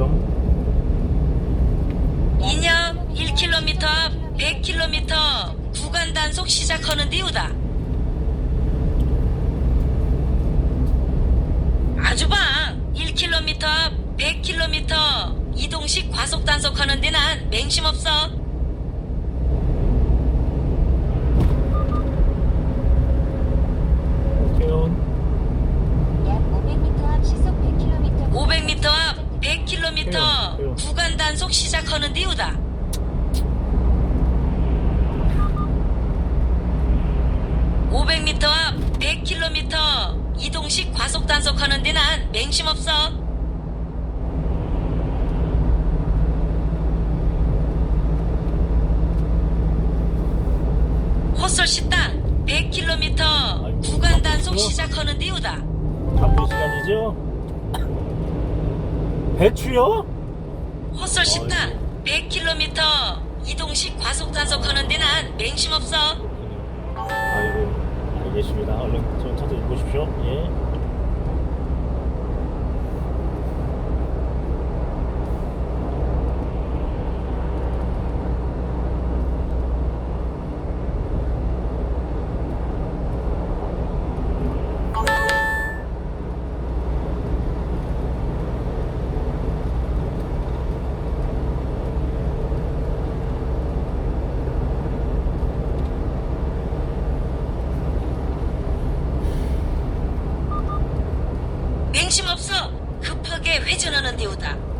점. 인역 1km 앞 100km 구간 단속 시작하는 이유다. 아주방 1km 앞 100km 이동식 과속 단속하는 데는 맹심 없어. 오케이. 약 500m 앞 시속 100km 500m 앞 100km 구간 단속 시작하는 이유다. (500m) 앞 (100km) 이동식 과속 단속하는 데는 맹심 없어 헛설 식당 (100km) 구간 단속 시작하는 이유다. 바쁜 시간이죠? 배추요? 헛설 식당 100km 이동식 과속 단속하는 데는 맹심 없어 아이고, 알겠습니다. 얼른 전차도 읽으십시오. 예. 맹심